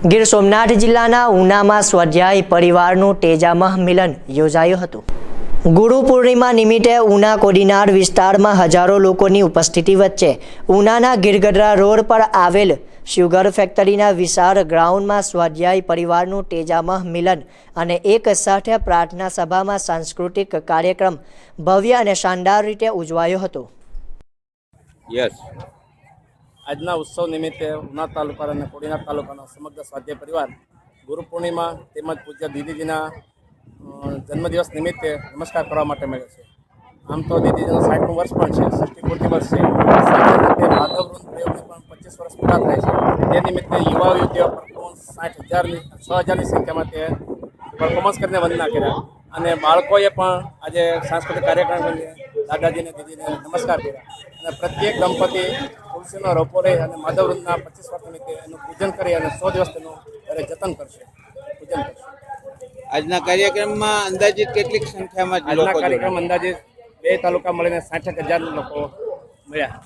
ગીર સોમનાથ જિલ્લાના ઉનામાં સ્વાધ્યાય પરિવારનું તેજામહ મિલન યોજાયું હતું. ગુરુ પૂર્ણિમા નિમિત્તે ઉના કોડીનાર વિસ્તારમાં હજારો લોકોની ઉપસ્થિતિ વચ્ચે ઉનાના ગીરગઢરા રોડ પર આવેલ શુગર ફેક્ટરીના વિશાળ ગ્રાઉન્ડમાં સ્વાધ્યાય પરિવારનું તેજામહ મિલન અને એક સાથે પ્રાર્થના સભામાં સાંસ્કૃતિક કાર્યક્રમ ભવ્ય અને શાનદાર રીતે ઉજવાયો હતો. યસ આજના ઉત્સવ નિમિત્તે ઉના તાલુકા અને કોડીનાર તાલુકાનો સમગ્ર સ્વાધ્યાય પરિવાર ગુરુ પૂર્ણિમા તેમજ પૂજ્ય દીદીજીના જન્મદિવસ નિમિત્તે નમસ્કાર કરવા માટે મળ્યો છે. આમ તો દીદીજીનું સાઠમું વર્ષ પણ છે ષષ્ઠી પૂર્તિ વર્ષ છે. સાથે સાથે માધવ વૃંદ પ્રયોગને પણ પચીસ વર્ષ પૂરા થાય છે. તે નિમિત્તે યુવા યુવતીઓ પરફોર્મન્સ સાઠ હજારની છ હજારની સંખ્યામાં તે પરફોર્મન્સ કરીને વંદના કર્યા. અને બાળકોએ પણ આજે સાંસ્કૃતિક કાર્યક્રમ દાદાજીને, દીદીને નમસ્કાર કર્યા. અને પ્રત્યેક દંપતી તુલસીનો રોપો રહી અને માધવવૃંદના પચીસ વર્ષ નિમિત્તે એનું પૂજન કરી અને સો દિવસ તેનું જતન કરશે. પૂજન કરશે. આજના કાર્યક્રમમાં અંદાજિત કેટલીક સંખ્યામાં આજના કાર્યક્રમ અંદાજિત અંદાજે બે તાલુકા મળીને સાઠ હજાર લોકો મળ્યા.